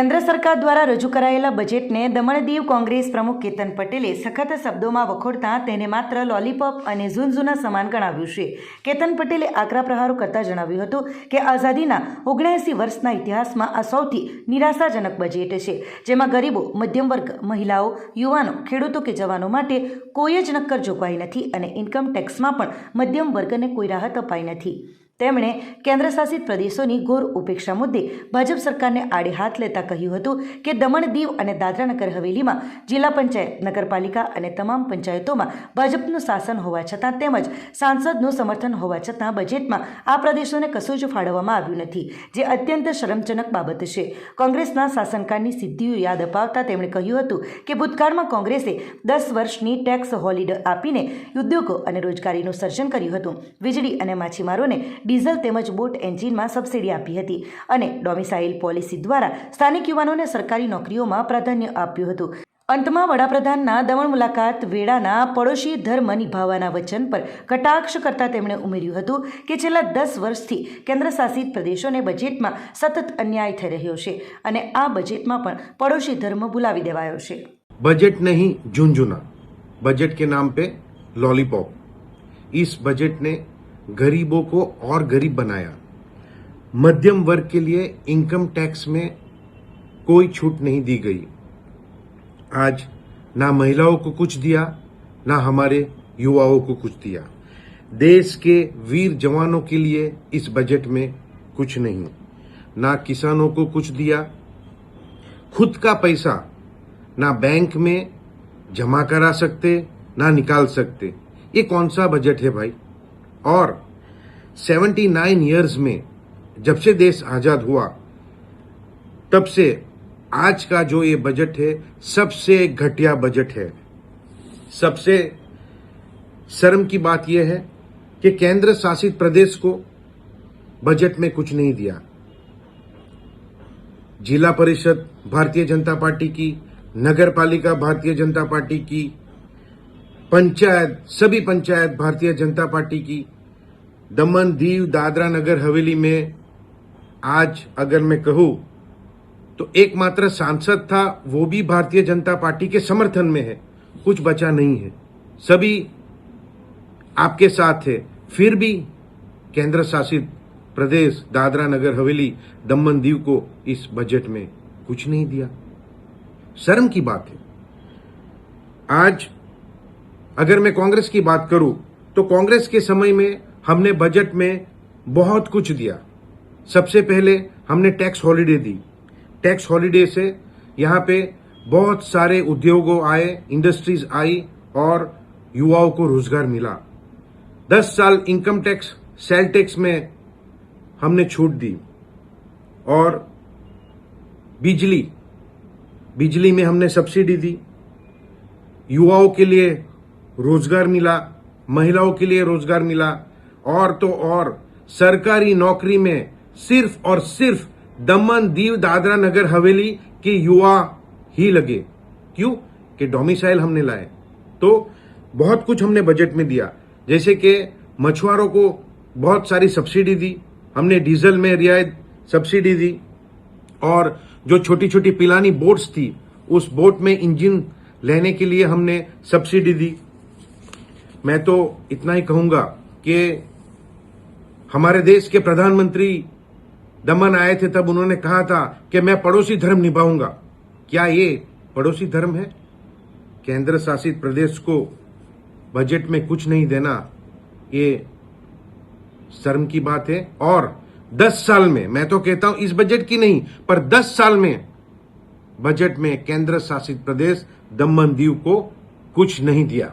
કેન્દ્ર સરકાર દ્વારા રજૂ કરાયેલા બજેટને દમણ દીવ કોંગ્રેસ પ્રમુખ કેતન પટેલે સખત શબ્દોમાં વખોડતા તેને માત્ર લોલીપોપ અને ઝુનઝુના સમાન ગણાવ્યું છે. કેતન પટેલે આકરા પ્રહારો કરતા જણાવ્યું હતું કે આઝાદીના ઓગણએંસી વર્ષના ઇતિહાસમાં આ સૌથી નિરાશાજનક બજેટ છે, જેમાં ગરીબો મધ્યમ વર્ગ મહિલાઓ, યુવાનો, ખેડૂતો કે જવાનો માટે કોઈ જ નક્કર જોગવાઈ નથી અને ઇન્કમ ટેક્સમાં પણ મધ્યમ વર્ગને કોઈ રાહત અપાઈ નથી. તેમણે કેન્દ્રશાસિત પ્રદેશોની ઘોર ઉપેક્ષા મુદ્દે ભાજપ સરકારને આડે હાથ લેતા કહ્યું હતું કે દમણ દીવ અને દાદરા નગર હવેલીમાં જિલ્લા પંચાયત, નગરપાલિકા અને તમામ પંચાયતોમાં ભાજપનું શાસન હોવા છતાં તેમજ સાંસદનું સમર્થન હોવા છતાં બજેટમાં આ પ્રદેશોને કશું જ ફાળવવામાં આવ્યું નથી, જે અત્યંત શરમજનક બાબત છે. કોંગ્રેસના શાસનકાળની સિદ્ધિઓ યાદ અપાવતા તેમણે કહ્યું હતું કે ભૂતકાળમાં કોંગ્રેસે દસ વર્ષની ટેક્સ હોલિડે આપીને ઉદ્યોગો અને રોજગારીનું સર્જન કર્યું હતું. વીજળી અને માછીમારોને ડીઝલ તેમજ બોટ એન્જિનમાં સબસિડી આપી હતી અને ડોમિસાઇલ પોલિસી દ્વારા સ્થાનિક યુવાનોને સરકારી નોકરીઓમાં પ્રાધાન્ય આપ્યું હતું. અંતમાં વડાપ્રધાનના દમણ મુલાકાત વેળાના પડોશી ધર્મ નિભાવવાના વચન પર કટાક્ષ કરતા તેમણે ઉમેર્યું હતું કે છેલ્લા દસ વર્ષથી કેન્દ્રશાસિત પ્રદેશોને બજેટમાં સતત અન્યાય થઈ રહ્યો છે અને આ બજેટમાં પણ પડોશી ધર્મ ભૂલાવી દેવાયો છે. બજેટ નહીં, ઝુંઝુના. બજેટ કે નામ પે લોલીપોપ. इस બજેટને गरीबों को और गरीब बनाया। मध्यम वर्ग के लिए इनकम टैक्स में कोई छूट नहीं दी गई। आज ना महिलाओं को कुछ दिया, ना हमारे युवाओं को कुछ दिया। देश के वीर जवानों के लिए इस बजट में कुछ नहीं। ना किसानों को कुछ दिया, खुद का पैसा, ना बैंक में जमा करा सकते, ना निकाल सकते। ये कौन सा बजट है भाई? और 79 इयर्स में जब से देश आज़ाद हुआ, तब से आज का जो ये बजट है, सबसे घटिया बजट है। सबसे शर्म की बात यह है कि केंद्र शासित प्रदेश को बजट में कुछ नहीं दिया। जिला परिषद भारतीय जनता पार्टी की नगर पालिका भारतीय जनता पार्टी की, पंचायत, सभी पंचायत भारतीय जनता पार्टी की दमन दीव दादरा नगर हवेली में आज अगर मैं कहूँ तो एकमात्र सांसद था, वो भी भारतीय जनता पार्टी के समर्थन में है। कुछ बचा नहीं है। सभी आपके साथ है। फिर भी केंद्र शासित प्रदेश दादरा नगर हवेली दमन दीव को इस बजट में कुछ नहीं दिया। शर्म की बात है। आज अगर मैं कांग्रेस की बात करूँ तो कांग्रेस के समय में हमने बजट में बहुत कुछ दिया। सबसे पहले हमने टैक्स हॉलिडे दी। टैक्स हॉलिडे से यहाँ पे बहुत सारे उद्योगों आए इंडस्ट्रीज़ आई और युवाओं को रोज़गार मिला। दस साल इनकम टैक्स सेल टैक्स में हमने छूट दी। और बिजली बिजली में हमने सब्सिडी दी। युवाओं के लिए रोज़गार मिला, महिलाओं के लिए रोज़गार मिला और तो और। सरकारी नौकरी में सिर्फ़ और सिर्फ़ दमन दीव दादरा नगर हवेली के युवा ही लगे। क्यों? कि डोमिसाइल हमने लाए। तो बहुत कुछ हमने बजट में दिया। जैसे कि मछुआरों को बहुत सारी सब्सिडी दी। हमने डीजल में रियायत सब्सिडी दी। और जो छोटी छोटी पिलानी बोट्स थी, उस बोट में इंजन लेने के लिए हमने सब्सिडी दी। मैं तो इतना ही कहूँगा कि हमारे देश के प्रधानमंत्री दमन आए थे तब उन्होंने कहा था कि मैं पड़ोसी धर्म निभाऊँगा। क्या ये पड़ोसी धर्म है? केंद्र शासित प्रदेश को बजट में कुछ नहीं देना, ये शर्म की बात है। और 10 साल में, मैं तो कहता हूँ इस बजट की नहीं, पर 10 साल में बजट में केंद्र शासित प्रदेश दमन दीव को कुछ नहीं दिया।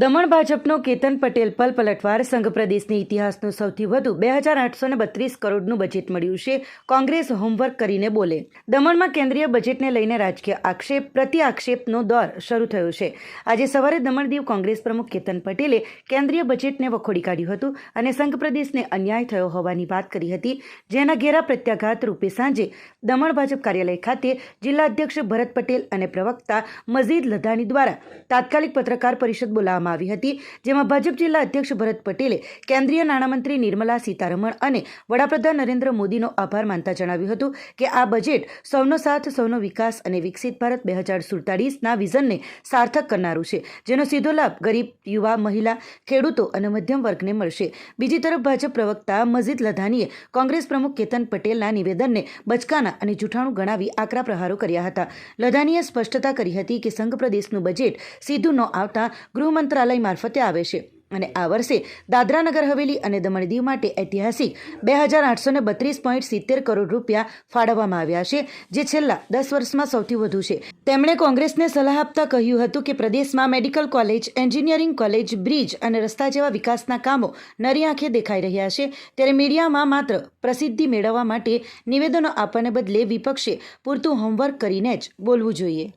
દમણ ભાજપનો કેતન પટેલ પલ પલટવાર સંઘ પ્રદેશની ઇતિહાસનું સૌથી વધુ બે હજાર આઠસો બત્રીસ કરોડનું બજેટ મળ્યું છે. કોંગ્રેસ હોમવર્ક કરીને બોલે. દમણમાં કેન્દ્રીય બજેટને લઈને રાજકીય આક્ષેપ પ્રતિ આક્ષેપનો દોર શરૂ થયો છે. આજે સવારે દમણ દીવ કોંગ્રેસ પ્રમુખ કેતન પટેલે કેન્દ્રીય બજેટને વખોડી કાઢ્યું હતું અને સંઘ પ્રદેશને અન્યાય થયો હોવાની વાત કરી હતી, જેના ઘેરા પ્રત્યાઘાત રૂપે સાંજે દમણ ભાજપ કાર્યાલય ખાતે જિલ્લા અધ્યક્ષ ભરત પટેલ અને પ્રવક્તા મજીદ લધાણી દ્વારા તાત્કાલિક પત્રકાર પરિષદ બોલાવવામાં આવી હતી, જેમાં ભાજપ જિલ્લા અધ્યક્ષ ભરત પટેલે કેન્દ્રીય નાણામંત્રી નિર્મલા સીતારમણ અને વડાપ્રધાન નરેન્દ્ર મોદીનો આભાર માનતા જણાવ્યું હતું કે આ બજેટ સૌનો સાથ, સૌનો વિકાસ અને વિકસિત ભારત બે હજાર સુડતાલીસના વિઝનને સાર્થક કરનારું છે, જેનો સીધો લાભ ગરીબ, યુવા, મહિલા, ખેડૂતો અને મધ્યમ વર્ગને મળશે. બીજી તરફ ભાજપ પ્રવક્તા મજીદ લધાનીએ કોંગ્રેસ પ્રમુખ કેતન પટેલના નિવેદનને બચકાના અને જૂઠાણું ગણાવી આકરા પ્રહારો કર્યા હતા. લધાનીએ સ્પષ્ટતા કરી હતી કે સંઘ પ્રદેશનું બજેટ સીધું ન આવતા ગૃહ મંત્રાલય મારફતે આવે છે. અને આ વર્ષે દાદરા નગર હવેલી અને દમણ દીવ માટે ઐતિહાસિક બે હજાર આઠસો ને બત્રીસ પોઈન્ટ સિત્તેર કરોડ રૂપિયા ફાળવવામાં આવ્યા છે, જે છેલ્લા દસ વર્ષમાં સૌથી વધુ છે. તેમણે કોંગ્રેસને સલાહ આપતા કહ્યું હતું કે પ્રદેશમાં medical college, engineering college, bridge અને રસ્તા જેવા વિકાસના કામો નરી આંખે દેખાઈ રહ્યા છે. ત્યારે મીડિયામાં માત્ર પ્રસિદ્ધિ મેળવવા માટે નિવેદનો આપવાને બદલે વિપક્ષે પૂરતું હોમવર્ક કરીને જ બોલવું જોઈએ.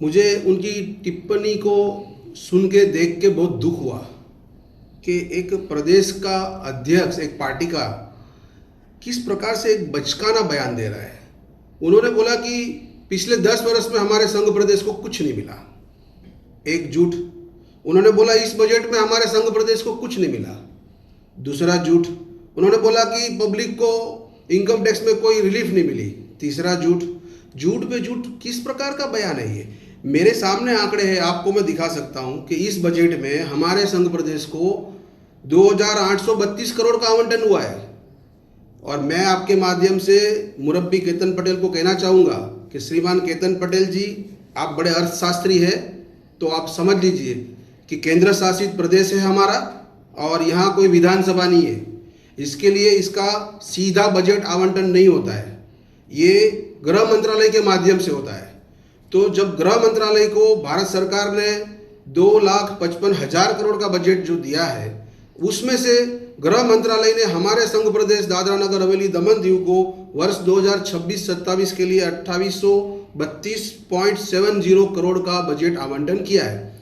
મુજે ઉનકી ટિપ્પણી કો सुन के देख के बहुत दुख हुआ कि एक प्रदेश का अध्यक्ष, एक पार्टी का किस प्रकार से एक बचकाना बयान दे रहा है। उन्होंने बोला कि पिछले दस वर्ष में हमारे संघ प्रदेश को कुछ नहीं मिला। एक झूठ उन्होंने बोला, इस बजट में हमारे संघ प्रदेश को कुछ नहीं मिला। दूसरा झूठ उन्होंने बोला कि पब्लिक को इनकम टैक्स में कोई रिलीफ नहीं मिली। तीसरा झूठ झूठ पे झूठ किस प्रकार का बयान है ये? मेरे सामने आंकड़े हैं, आपको मैं दिखा सकता हूँ कि इस बजट में हमारे संघ प्रदेश को 2832 करोड़ का आवंटन हुआ है। और मैं आपके माध्यम से मुरब्बी केतन पटेल को कहना चाहूँगा कि श्रीमान केतन पटेल जी, आप बड़े अर्थशास्त्री हैं तो आप समझ लीजिए कि केंद्र शासित प्रदेश है हमारा और यहाँ कोई विधानसभा नहीं है। इसके लिए इसका सीधा बजट आवंटन नहीं होता है। ये गृह मंत्रालय के माध्यम से होता है। तो जब गृह मंत्रालय को भारत सरकार ने दो लाख पचपन हज़ार करोड़ का बजट जो दिया है, उसमें से गृह मंत्रालय ने हमारे संघ प्रदेश दादरा नगर हवेली दमन दीव को वर्ष 2026-27 के लिए अट्ठाईस करोड़ का बजट आवंटन किया है।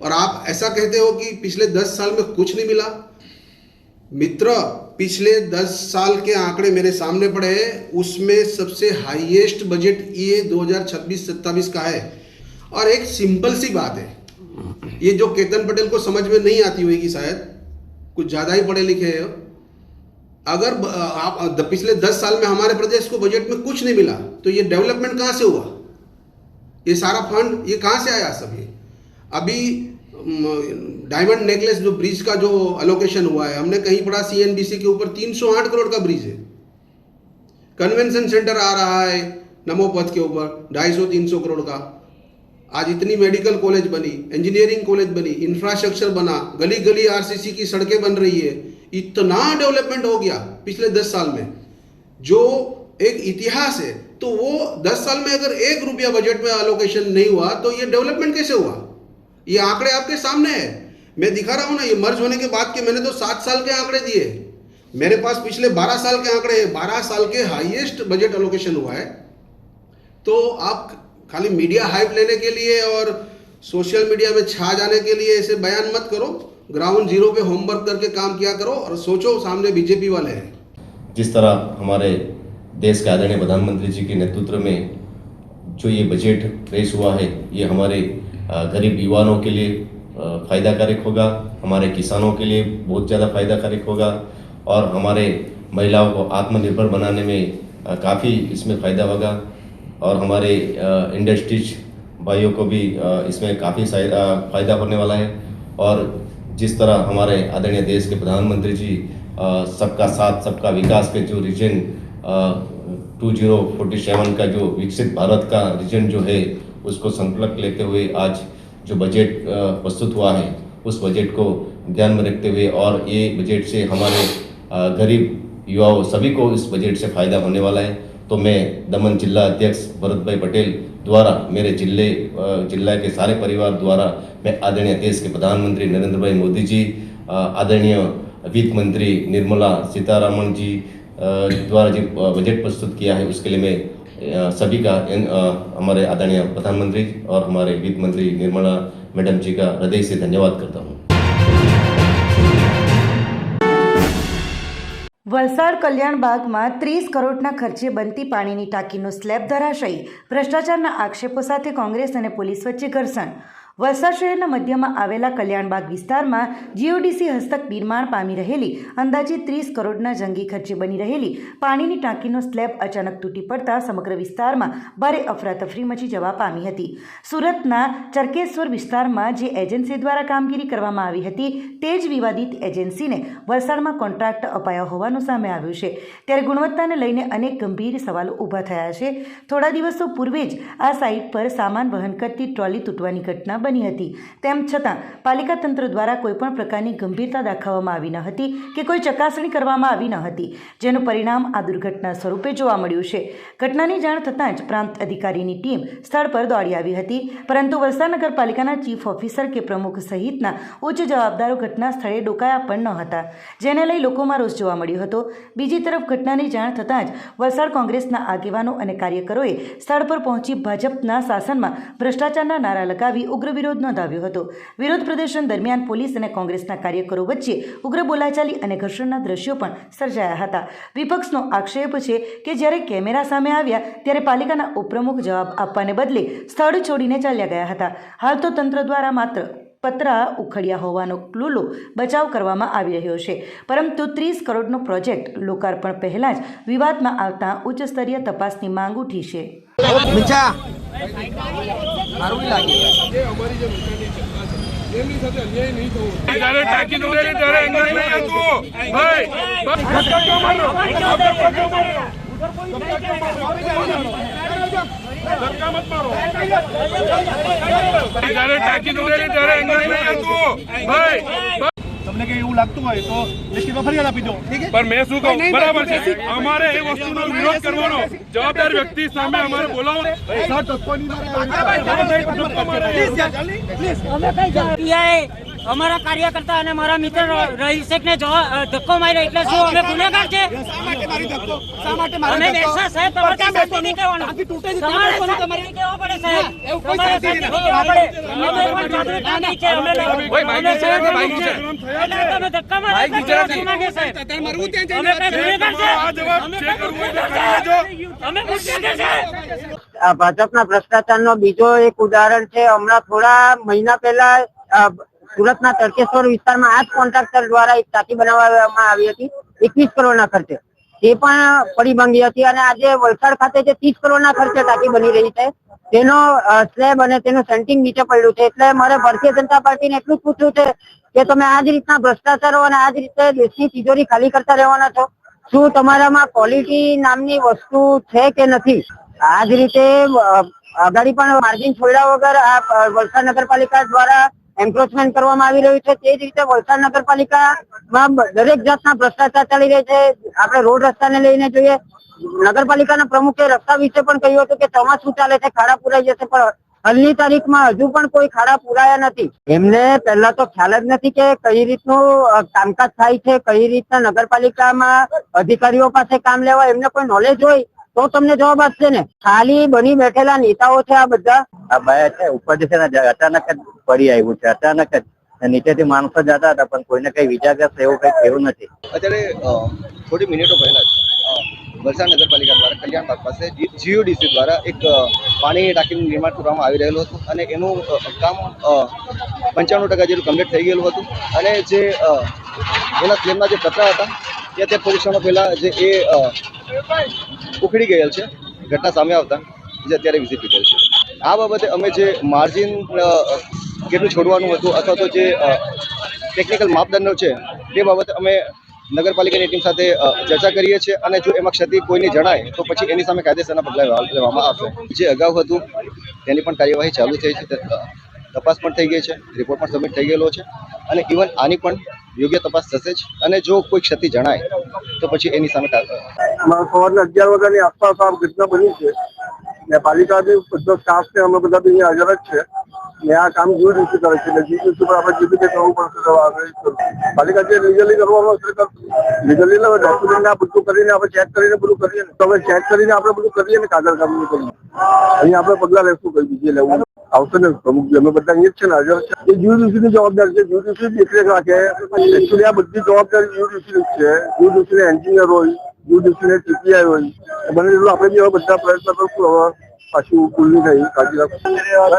और आप ऐसा कहते हो कि पिछले 10 साल में कुछ नहीं मिला? मित्र पिछले 10 साल के आंकड़े मेरे सामने पड़े हैं। उसमें सबसे हाईएस्ट बजट ये 2026-27 का है। और एक सिंपल सी बात है। ये जो केतन पटेल को समझ में नहीं आती होगी शायद, कुछ ज़्यादा ही पढ़े लिखे हैं। अगर आप पिछले 10 साल में हमारे प्रदेश को बजट में कुछ नहीं मिला तो ये डेवलपमेंट कहाँ से हुआ? ये सारा फंड ये कहाँ से आया ये? अभी डायमंड नेकलेस जो ब्रिज का जो अलोकेशन हुआ है, हमने कहीं पढ़ा सीएनबीसी के ऊपर 308 करोड़ का ब्रिज है। कन्वेंशन सेंटर आ रहा है नमो पथ के ऊपर 250-300 करोड़ का। आज इतनी मेडिकल कॉलेज बनी इंजीनियरिंग कॉलेज बनी इंफ्रास्ट्रक्चर बना गली गली आरसीसी की सड़कें बन रही है। इतना डेवलपमेंट हो गया पिछले दस साल में। जो एक इतिहास है तो वो दस साल में अगर एक रुपया बजट में अलोकेशन नहीं हुआ तो ये डेवलपमेंट कैसे हुआ? ये आंकड़े आपके सामने है। मैं दिखा रहा हूँ ना, ये मर्ज होने के बाद के मैंने तो सात साल के आंकड़े दिए। मेरे पास पिछले बारह साल के आंकड़े हैं। बारह साल के हाईएस्ट बजट अलोकेशन हुआ है। तो आप खाली मीडिया हाइप लेने के लिए और सोशल मीडिया में छा जाने के लिए ऐसे बयान मत करो। ग्राउंड ज़ीरो पे होमवर्क करके काम किया करो और सोचो सामने बीजेपी वाले हैं। जिस तरह हमारे देश के आदरणीय प्रधानमंत्री जी के नेतृत्व में जो ये बजट पेश हुआ है, ये हमारे गरीब युवाओं के लिए अ, फायदाकारक होगा हमारे किसानों के लिए बहुत ज़्यादा फायदाकारक होगा और हमारे महिलाओं को आत्मनिर्भर बनाने में काफ़ी इसमें फ़ायदा होगा और हमारे इंडस्ट्रीज़ भाइयों को भी इसमें काफ़ी फ़ायदा होने वाला है और जिस तरह हमारे आदरणीय देश के प्रधानमंत्री जी सबका साथ सबका विकास के जो region two zero forty seven का जो विकसित भारत का रीजन जो है उसको संकल्प लेते हुए आज जो बजट प्रस्तुत हुआ है, उस बजट को ध्यान में रखते हुए और ये बजट से हमारे गरीब युवाओं सभी को इस बजट से फ़ायदा होने वाला है। तो मैं दमन जिला अध्यक्ष भरत भाई पटेल द्वारा, मेरे ज़िले जिला के सारे परिवार द्वारा मैं आदरणीय देश के प्रधानमंत्री नरेंद्र भाई मोदी जी आदरणीय वित्त मंत्री निर्मला सीतारामन जी द्वारा जो बजट प्रस्तुत किया है, उसके लिए मैं सभी का इन, अ, हमारे आदरणीय प्रधानमंत्री और हमारे वित्त मंत्री निर्मला मैडम जी का हृदय से धन्यवाद करता हूँ વલસાડ કલ્યાણબાગમાં ત્રીસ કરોડના ખર્ચે બનતી પાણીની ટાંકીનો સ્લેબ ધરાશયી ભ્રષ્ટાચારના આક્ષેપો સાથે કોંગ્રેસ અને પોલીસ વચ્ચે ઘર્ષણ વલસાડ શહેરના મધ્યમાં આવેલા કલ્યાણબાગ વિસ્તારમાં જીઓડીસી હસ્તક નિર્માણ પામી રહેલી અંદાજે ત્રીસ કરોડના જંગી ખર્ચે બની રહેલી પાણીની ટાંકીનો સ્લેબ અચાનક તૂટી પડતા સમગ્ર વિસ્તારમાં ભારે અફરાતફરી મચી જવા પામી હતી. સુરતના ચરકેશ્વર વિસ્તારમાં જે એજન્સી દ્વારા કામગીરી કરવામાં આવી હતી તે જ વિવાદિત એજન્સીને વલસાડમાં કોન્ટ્રાક્ટ અપાયો હોવાનું સામે આવ્યું છે. ત્યારે ગુણવત્તાને લઈને અનેક ગંભીર સવાલો ઊભા થયા છે. થોડા દિવસો પૂર્વે જ આ સાઇટ પર સામાન વહન કરતી ટ્રોલી તૂટવાની ઘટના બની હતી. તેમ છતાં, પાલિકા તંત્ર દ્વારા કોઈપણ પ્રકારની ગંભીરતા દાખવવામાં આવી ન હતી કે કોઈ ચકાસણી કરવામાં આવી ન હતી, જેનું પરિણામ આ દુર્ઘટના સ્વરૂપે જોવા મળ્યું છે. ઘટનાની જાણ થતાં જ પ્રાંત અધિકારીની ટીમ સ્થળ પર દોડી આવી હતી, પરંતુ વલસાડ નગરપાલિકાના ચીફ ઓફિસર કે પ્રમુખ સહિતના ઉચ્ચ જવાબદારો ઘટના સ્થળે ડોકાયા પણ ન હતા, જેને લઈ લોકોમાં રોષ જોવા મળ્યો હતો. બીજી તરફ, ઘટનાની જાણ થતાં જ વલસાડ કોંગ્રેસના આગેવાનો અને કાર્યકરોએ સ્થળ પર પહોંચી ભાજપના શાસનમાં ભ્રષ્ટાચારના નારા લગાવી ઉગ્ર વિરોધ નોંધાવ્યો હતો. વિરોધ પ્રદર્શન દરમિયાન પોલીસ અને કોંગ્રેસના કાર્યકરો વચ્ચે ઉગ્ર બોલાચાલી અને ઘર્ષણના દ્રશ્યો પણ સર્જાયા હતા. વિપક્ષનો આક્ષેપ છે કે જ્યારે કેમેરા સામે આવ્યા ત્યારે પાલિકાના ઉપપ્રમુખ જવાબ આપવાને બદલે સ્થળ છોડીને ચાલ્યા ગયા હતા. હાલ તો તંત્ર દ્વારા માત્ર પતરા ઉખડ્યા હોવાનો ક્લુલો બચાવ કરવામાં આવી રહ્યો છે. પરંતુ ત્રીસ કરોડનો પ્રોજેક્ટ લોકાર્પણ પહેલાં જ વિવાદમાં આવતા ઉચ્ચસ્તરીય તપાસની માંગ ઉઠી છે. જ્યારે ટાંકી તૂટે છે ત્યારે એંગલ નહીં આવતું ભાઈ ધક્કા મારો. ધક્કા મત મારો. જ્યારે ટાંકી તૂટે ત્યારે એંગલ નહીં આવતું ભાઈ તમને કઈ એવું લાગતું હોય તો લિસ્ટમાં ફરિયાદ આપી દો ઠીક પણ મેં શું કહું બરાબર છે અમારે એ વસ્તુનો વિરોધ કરવાનો જવાબદાર વ્યક્તિ સામે અમારે બોલાવો પીઆઈ અમારા કાર્યકર્તા અને મારા મિત્ર રહી ને ધક્કો માર્યો એટલે શું અમે ગુનેગાર છે? અમે બેસા સાહેબ તમારે નહીં કહેવાનું. તમારે પડે સાહેબ. કઈ ભાજપના ભ્રષ્ટાચારનો બીજો એક ઉદાહરણ છે. હમણાં થોડા મહિના પહેલા સુરતના તડકેશ્વર વિસ્તારમાં આ જ કોન્ટ્રાક્ટર દ્વારા એક ટાંકી બનાવવામાં આવી હતી, એકવીસ કરોડના ખર્ચે. તે પણ પડી ભાંગી હતી અને આજે વલસાડ ખાતે જે ત્રીસ કરોડના ખર્ચે ટાંકી બની રહી છે. તેનો સ્લેબ અને તેનું સેન્ટિંગ નીચે પડ્યું છે. એટલે મારે ભારતીય જનતા પાર્ટીને એટલું જ પૂછવું છે કે તમે આ જ રીતના ભ્રષ્ટાચારો અને આ જ રીતે દેશની તિજોરી ખાલી કરતા રહેવાના છો? શું તમારામાં ક્વોલિટી નામની વસ્તુ છે કે નથી? આ જ રીતે આગાડી પણ માર્જિન છોડ્યા વગર આ વલસાડ નગરપાલિકા દ્વારા એન્ક્રોચમેન્ટ કરવામાં આવી રહ્યું છે, તે જ રીતે વલસાડ નગરપાલિકામાં દરેક જાતના ભ્રષ્ટાચાર ચાલી રહ્યા છે. આપણે રોડ રસ્તાને લઈને જોઈએ, નગરપાલિકાના પ્રમુખે રસ્તા વિશે પણ કહ્યું હતું કે ચોમાસું ચાલે છે, ખાડા પુરાઈ જશે, પણ હાલની તારીખમાં હજુ પણ કોઈ ખાડા પુરાયા નથી. એમને પહેલા તો ખ્યાલ જ નથી કે કઈ રીતનું કામકાજ થાય છે, કઈ રીતના નગરપાલિકામાં અધિકારીઓ પાસે કામ લેવા, એમને કોઈ નોલેજ હોય તો તમને જવાબ આપશે ને. ખાલી બની બેઠેલા નેતાઓ છે આ બધા. છે અચાનક પડી આવ્યું છે. અચાનક જ નીચેથી માણસો જતા હતા, પણ કોઈને કઈ વિજાગ્રસ્ત એવું કઈ થયું નથી. અત્યારે થોડી મિનિટો પહેલા જ વલસાડ નગરપાલિકા દ્વારા કલ્યાણબાગ પાસે જીઓડીસી દ્વારા એક પાણી ટાંકીનું નિર્માણ કરવામાં આવી રહેલું હતું અને એનું કામ પંચાણું ટકા જેટલું કમ્પ્લીટ થઈ ગયેલું હતું. અને જે એના સ્લેબના જે પતરા હતા તે તે થોડી સમય પહેલા જે એ ઉખડી ગયેલ છે, ઘટના સામે આવતા, જે અત્યારે વિઝિટ લીધેલ છે. આ બાબતે અમે જે માર્જિન કેટલું છોડવાનું હતું અથવા તો જે ટેકનિકલ માપદંડો છે તે બાબતે અમે નગરપાલિકાની ટીમ સાથે ચર્ચા કરીએ છીએ અને જો એમાં ક્ષતિ કોઈને જણાય તો પછી એની સામે કાયદેસરના પગલાં લેવા- લેવામાં આવશે. જે અગાઉ હતું તેની પણ કાર્યવાહી ચાલુ થઈ છે તપાસ પણ થઈ ગઈ છે રિપોર્ટ પણ સબમિટ થઈ ગયેલો છે અને ઇવન આની પણ યોગ્ય તપાસ થશે જ અને જો કોઈ ક્ષતિ જણાય તો પછી એની સામે સવારના અગિયાર વાગ્યાની આસપાસ આ ઘટના બની છે ને પાલિકા બધો સ્ટાફ છે અમે બધા અહીંયા હાજર જ છે. ને આ કામ જોઈ રીતે કરે છે. એટલે જીપીસી પર આપણે જે રીતે કરવું પડશે પાલિકા જે લીગલી કરવાનું હશે લીગલી ડોક્યુમેન્ટ આ બધું કરીને આપણે ચેક કરીને બધું કરીએ ને. તમે ચેક કરીને આપણે બધું કરીએ ને કાગળ કામ કરીએ. અહીં આપણે પગલા લેશું કઈ બીજે લેવું આવશે ને પ્રમુખ અમે બધા અહીંયા જ છે ને હાજર છે. એ જીયુડીસી ની જવાબદારી છે. જીયુડીસી દેખરેખ રાખે. એકચુઅલી આ બધી જવાબદારી જીયુડીસી ની જ છે. જીયુડીસી ને એન્જિનિયર હોય જીયુડીસી ને ટીપીઆઈ હોય. બને એટલું આપણે બી હવે બધા પ્રયત્ન કરશું હવે. પાછું ખુલ્લી નહીં કાળજી રાખું.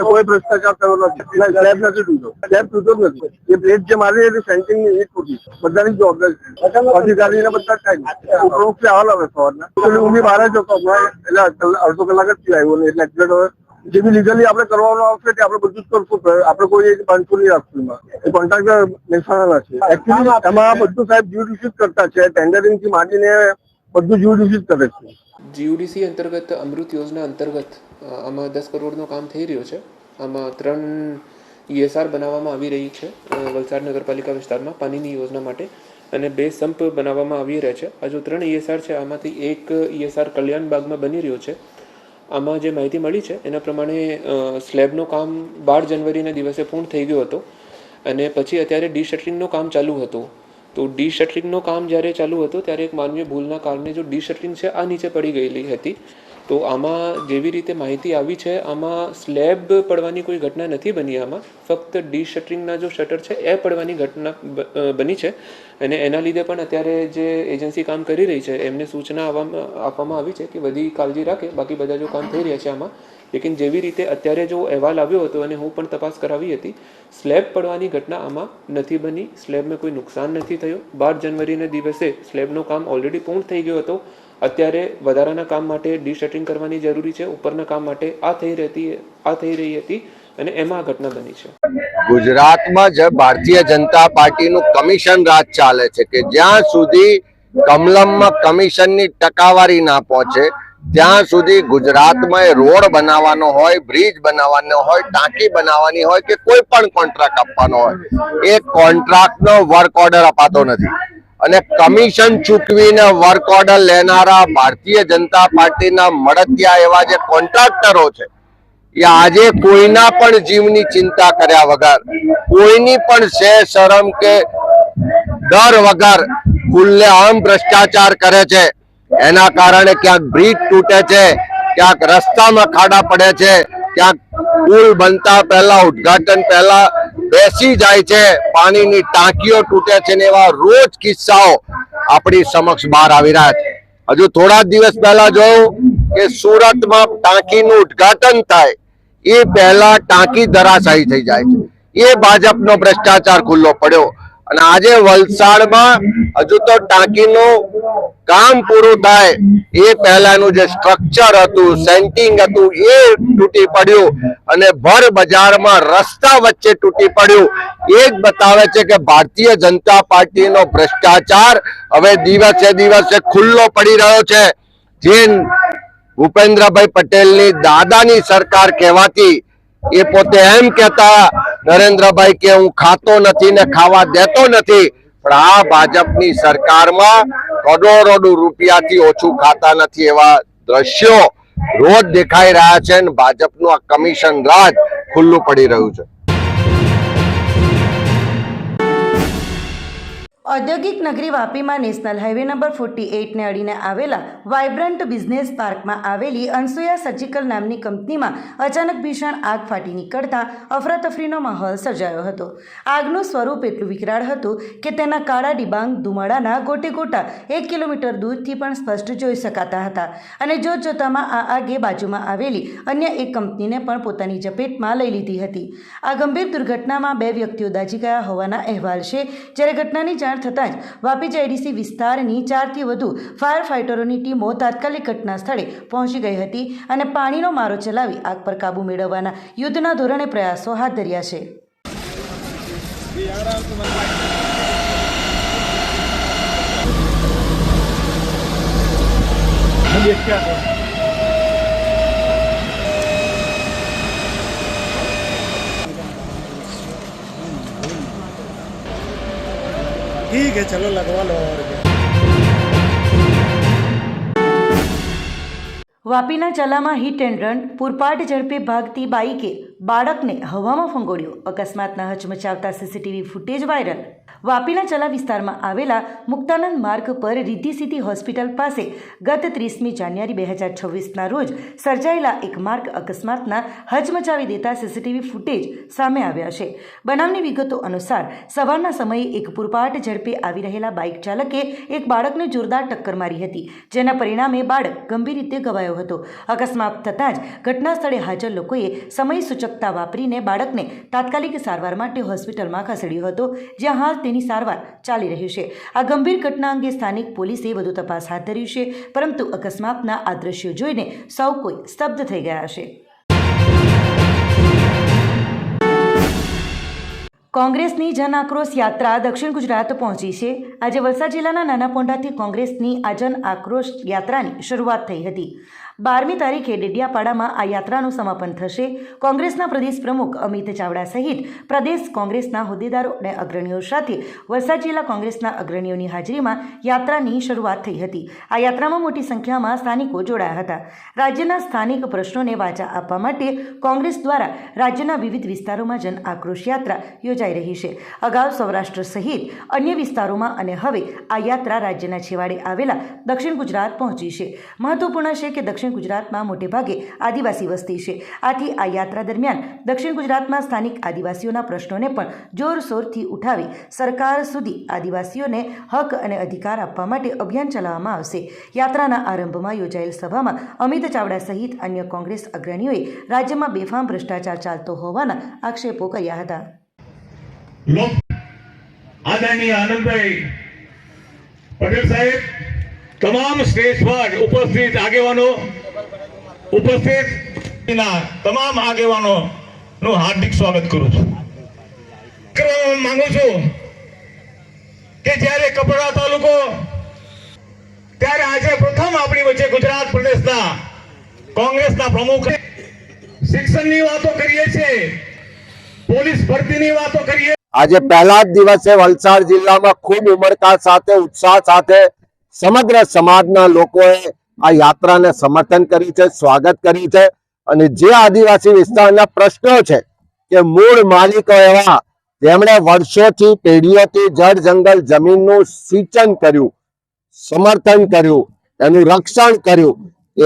કોઈ ભ્રષ્ટાચાર થયો નથી. સ્લેબ નથી તૂટો સ્લેબ તૂટો નથી. એ પ્લેટ જે મારી હતી સેન્ટિંગની, એ તૂટી. બધાની જવાબદારી અધિકારીને બધા થાય ઉપરોક્ત આવેલા હવે સવારના. હું બી બહાર જ એટલે અડધો કલાક જ થયો આવ્યો એટલે એક્ઝેક્ટ હવે જે બી લીગલી આપણે કરવાનું આવશે તે આપણે બધું જ કરશું. આપણે કોઈ એક પાંચસો નહીં રાખશું એ કોન્ટ્રાક્ટર મહેસાણાના છે. એકચ્યુઅલી એમાં બધું સાહેબ જીયુડીસી જ કરતા છે. ટેન્ડરિંગથી માંડીને બધું જીયુડીસી જ કરે છે. જીયુડીસી અંતર્ગત અમૃત યોજના અંતર્ગત આમાં દસ કરોડનું કામ થઈ રહ્યું છે. આમાં ત્રણ ઈએસઆર બનાવવામાં આવી રહી છે વલસાડ નગરપાલિકા વિસ્તારમાં પાણીની યોજના માટે. અને બે સંપ બનાવવામાં આવી રહ્યા છે. આ જો ત્રણ ઈએસઆર છે, આમાંથી એક ઈએસઆર કલ્યાણ બાગમાં બની રહ્યો છે. આમાં જે માહિતી મળી છે, એના પ્રમાણે સ્લેબનું કામ બાર જનવરીના દિવસે પૂર્ણ થઈ ગયું હતું. અને પછી અત્યારે ડી શટરિંગનું કામ ચાલુ હતું. તો ડી શટરિંગનું કામ જ્યારે ચાલુ હતું, ત્યારે એક માનવીય ભૂલના કારણે જો ડી શટરિંગ છે, આ નીચે પડી ગયેલી હતી. તો આમાં જેવી રીતે માહિતી આવી છે, આમાં સ્લેબ પડવાની કોઈ ઘટના નથી બની, આમાં ફક્ત ડી શટરિંગના જો શટર છે, એ પડવાની ઘટના બની છે. અને એના લીધે પણ અત્યારે જે એજન્સી કામ કરી રહી છે, એમને સૂચના આપવામાં આવી છે કે બધી કાળજી રાખે, બાકી બધા જો કામ થઈ રહ્યા છે આમાં. લેકિન જેવી રીતે અત્યારે જો અહેવાલ આવ્યો હતો અને હું પણ તપાસ કરાવી હતી, સ્લેબ પડવાની ઘટના આમાં નથી બની સ્લેબમાં કોઈ નુકસાન નથી થયું. બાર જનવરીના દિવસે સ્લેબનું કામ ઓલરેડી પૂર્ણ થઈ ગયું હતું. અત્યારે વધારાના કામ માટે ડી શટરિંગ કરવાની જરૂરી છે. ઉપરના કામ માટે આ થઈ રહેતી, આ થઈ રહી હતી અને એમાં આ ઘટના બની છે. ગુજરાતમાં જે ભારતીય જનતા પાર્ટીનું કમિશન રાજ ચાલે છે કે જ્યાં સુધી કમલમમાં કમિશનની ટકાવારી ના પહોંચે, ત્યાં સુધી ગુજરાતમાં રોડ બનાવવાનો હોય, બ્રિજ બનાવવાનો હોય, ટાંકી બનાવવાની હોય કે કોઈ પણ કોન્ટ્રાક્ટ આપવાનો હોય, એ કોન્ટ્રાક્ટનો વર્ક ઓર્ડર અપાતો નથી. અને કમિશન ચૂકવીને વર્ક ઓર્ડર લેનારા ભારતીય જનતા પાર્ટીના મળતિયા એવા જે કોન્ટ્રાક્ટરો છે, એ આજે કોઈના પણ જીવની ચિંતા કર્યા વગર, કોઈની પણ શે શરમ કે ડર વગર ખુલ્લે આમ ભ્રષ્ટાચાર કરે છે. એના કારણે ક્યાંક બ્રિજ તૂટે છે, ક્યાંક રસ્તામાં ખાડા પડે છે, ક્યાંક પુલ બનતા પહેલા, ઉદ્ઘાટન પહેલા બેસી જાય છે, પાણીની ટાંકીઓ તૂટે છે ને એવા રોજ કિસ્સાઓ આપણી સમક્ષ બહાર આવી રહ્યા છે. હજુ થોડા દિવસ પહેલા જોયું કે સુરતમાં ટાંકીનું ઉદ્ઘાટન થાય, એ પહેલા ટાંકી ધરાશાયી થઈ જાય છે. એ ભાજપનો ભ્રષ્ટાચાર ખુલ્લો પડ્યો. અને આજે વલસાડમાં હજુ તો ટાંકીનું કામ પૂરું થાય. એ પહેલાનું જે સ્ટ્રક્ચર હતું સેન્ટિંગ હતું, એ તૂટી પડ્યું અને ભર બજારમાં રસ્તા વચ્ચે તૂટી પડ્યું. એ જ બતાવે છે કે ભારતીય જનતા પાર્ટીનો ભ્રષ્ટાચાર હવે દિવસે દિવસે ખુલ્લો પડી રહ્યો છે. જે ભૂપેન્દ્રભાઈ પટેલની દાદાની સરકાર કહેવાતી, એ પોતે એમ કહેતા નરેન્દ્રભાઈ કે હું ખાતો નથી ને ખાવા દેતો નથી, પણ આ ભાજપની સરકારમાં કરોડો રૂપિયાથી ઓછું ખાતા નથી એવા દ્રશ્યો રોજ દેખાઈ રહ્યા છે અને ભાજપનું આ કમિશન રાજ ખુલ્લું પડી રહ્યું છે. ઔદ્યોગિક નગરી વાપીમાં નેશનલ હાઈવે નંબર ફોર્ટી એઇટને અડીને આવેલા વાઇબ્રન્ટ બિઝનેસ પાર્કમાં આવેલી અનસુયા સર્જિકલ નામની કંપનીમાં અચાનક ભીષણ આગ ફાટી નીકળતા અફરાતફરીનો માહોલ સર્જાયો હતો. આગનું સ્વરૂપ એટલું વિકરાળ હતું કે તેના કાળા ડિબાંગ ધુમાડાના ગોટે ગોટા એક કિલોમીટર દૂરથી પણ સ્પષ્ટ જોઈ શકાતા હતા અને જોતજોતામાં આ આગે બાજુમાં આવેલી અન્ય એક કંપનીને પણ પોતાની ઝપેટમાં લઈ લીધી હતી. આ ગંભીર દુર્ઘટનામાં બે વ્યક્તિઓ દાઝી ગયા હોવાના અહેવાલ છે. જ્યારે ઘટનાની જાણ થતાં જ વાપી જેડીસી વિસ્તારની ચારથી વધુ ફાયર ફાઇટરોની ટીમો તાત્કાલિક ઘટના સ્થળે પહોંચી ગઈ હતી અને પાણીનો મારો ચલાવી આગ પર કાબૂ મેળવવાના યુદ્ધના ધોરણે પ્રયાસો હાથ ધર્યા છે. ठीक है चलो लगवा लो और क्या વાપીના ચલામાં હિટ એન્ડ રન પૂરપાટ ઝડપે ભાગતી બાઇકે બાળકને હવામાં ફંગોળ્યો અકસ્માતના હચમચાવતા સીસીટીવી ફૂટેજ વાયરલ વાપીના ચલા વિસ્તારમાં આવેલા મુક્તાનંદ માર્ગ પર રિદ્ધિ સિટી હોસ્પિટલ પાસે ગત ત્રીસમી જાન્યુઆરી બે હજાર છવ્વીસના રોજ સર્જાયેલા એક માર્ગ અકસ્માતના હચમચાવી દેતા સીસીટીવી ફૂટેજ સામે આવ્યા છે. બનાવની વિગતો અનુસાર સવારના સમયે એક પૂરપાટ ઝડપે આવી રહેલા બાઇક ચાલકે એક બાળકને જોરદાર ટક્કર મારી હતી, જેના પરિણામે બાળક ગંભીર રીતે ઘવાયો હતો. અકસ્માત થતાં જ ઘટના સ્થળે હાજર લોકોએ સમય સૂચકતા વાપરીને બાળકને તાત્કાલિક સારવાર માટે હોસ્પિટલમાં ખસેડ્યો હતો, જ્યાં હાલ તેની સારવાર ચાલી રહી છે. આ ગંભીર ઘટના અંગે સ્થાનિક પોલીસે વધુ તપાસ હાથ ધરી છે, પરંતુ અકસ્માતના આ દ્રશ્યો જોઈને સૌ કોઈ સ્તબ્ધ થઈ ગયા છે. કોંગ્રેસની જન આક્રોશ યાત્રા દક્ષિણ ગુજરાત પહોંચી છે. આજે વલસાડ જિલ્લાના નાના પોંડાથી કોંગ્રેસની આ જન આક્રોશ યાત્રાની શરૂઆત થઈ હતી. બારમી તારીખે ડેડિયાપાડામાં આ યાત્રાનું સમાપન થશે. કોંગ્રેસના પ્રદેશ પ્રમુખ અમિત ચાવડા સહિત પ્રદેશ કોંગ્રેસના હોદ્દેદારો અને અગ્રણીઓ સાથે વલસાડ જિલ્લા કોંગ્રેસના અગ્રણીઓની હાજરીમાં યાત્રાની શરૂઆત થઈ હતી. આ યાત્રામાં મોટી સંખ્યામાં સ્થાનિકો જોડાયા હતા. રાજ્યના સ્થાનિક પ્રશ્નોને વાચા આપવા માટે કોંગ્રેસ દ્વારા રાજ્યના વિવિધ વિસ્તારોમાં જન આક્રોશ યાત્રા યોજાઈ રહી છે. અગાઉ સૌરાષ્ટ્ર સહિત અન્ય વિસ્તારોમાં અને હવે આ યાત્રા રાજ્યના છેવાડે આવેલા દક્ષિણ ગુજરાત પહોંચી છે. મહત્વપૂર્ણ છે કે દક્ષિણ ગુજરાતમાં મોટેભાગે આદિવાસી વસ્તી છે. આથી આ યાત્રા દરમિયાન દક્ષિણ ગુજરાતમાં સ્થાનિક આદિવાસીઓના પ્રશ્નોને પણ જોરશોરથી ઉઠાવી સરકાર સુધી આદિવાસીઓને હક અને અધિકાર આપવા માટે અભિયાન ચલાવવામાં આવશે. યાત્રાના આરંભમાં યોજાયેલ સભામાં અમિત ચાવડા સહિત અન્ય કોંગ્રેસ અગ્રણીઓએ રાજ્યમાં બેફામ ભ્રષ્ટાચાર ચાલતો હોવાના આક્ષેપો કર્યા હતા. આદરણીય આનંદભાઈ પટેલ સાહેબ તમામ સ્ટેજ ઉપસ્થિત આગેવાનો, ઉપસ્થિત તમામ આગેવાનો નું હાર્દિક સ્વાગત કરું છું. કરવા માંગુ છું કે જ્યારે કપડા તાલુકો, ત્યારે આજે પ્રથમ આપણી વચ્ચે ગુજરાત પ્રદેશના કોંગ્રેસના પ્રમુખ શિક્ષણની વાતો કરીએ છીએ, પોલીસ ભરતીની વાતો કરીએ. આજે પહેલા જ દિવસે વલસાડ જિલ્લામાં ખૂબ ઉમળકા સાથે, ઉત્સાહ સાથે સમગ્ર સમાજના લોકોએ આ યાત્રાને સમર્થન કર્યું છે, સ્વાગત કર્યું છે. અને જે આદિવાસી વિસ્તારના પ્રશ્નો છે કે મૂળ માલિકો એવા તેમણે વર્ષોથી પેઢીઓથી જળ જંગલ જમીનનું સિંચન કર્યું, સમર્થન કર્યું, એનું રક્ષણ કર્યું,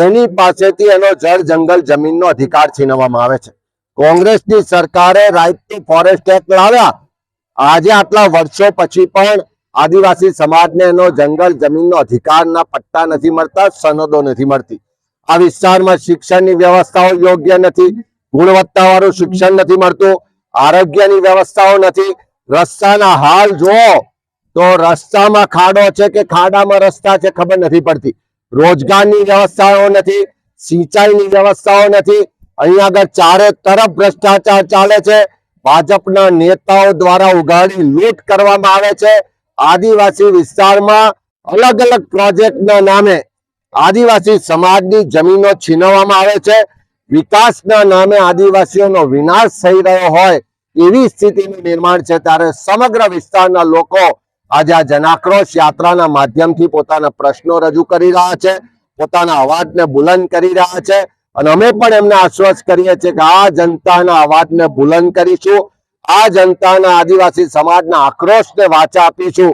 એની પાસેથી એનો જળ જંગલ જમીનનો અધિકાર છીનવવામાં આવે છે. કોંગ્રેસની સરકારે રાઇટ ટુ ફોરેસ્ટ એક્ટ લાવ્યા. આજે આટલા વર્ષો પછી પણ આદિવાસી સમાજને એનો જંગલ જમીનનો અધિકારના પટ્ટા નથી મળતા, સનદો નથી મળતી. આ વિસ્તારમાં શિક્ષણની વ્યવસ્થાઓ યોગ્ય નથી, ગુણવત્તાવાળું શિક્ષણ નથી મળતું, આરોગ્યની વ્યવસ્થાઓ નથી. રસ્તાના હાલ જુઓ, તો રસ્તામાં ખાડો છે કે ખાડામાં રસ્તા છે ખબર નથી પડતી. રોજગારની વ્યવસ્થાઓ નથી, સિંચાઈની વ્યવસ્થાઓ નથી. અહીંયા આગળ ચારે તરફ ભ્રષ્ટાચાર ચાલે છે. ભાજપના નેતાઓ દ્વારા ઉગાડી લૂંટ કરવામાં આવે છે. આદિવાસી વિસ્તારમાં અલગ અલગ પ્રોજેક્ટના નામે આદિવાસી સમાજની જમીનો છીનવવામાં આવે છે. વિકાસના નામે આદિવાસીઓનો વિનાશ થઈ રહ્યો હોય એવી સ્થિતિનું નિર્માણ છે. ત્યારે સમગ્ર વિસ્તારના લોકો આજે આ જનાક્રોશ યાત્રાના માધ્યમથી પોતાના પ્રશ્નો રજૂ કરી રહ્યા છે, પોતાના અવાજને બુલંદ કરી રહ્યા છે. અને અમે પણ એમને આશ્વસ્ત કરીએ છીએ કે આ જનતાના અવાજને બુલંદ કરીશું. આ જનતાના આદિવાસી સમાજના આક્રોશને વાચા આપીશું.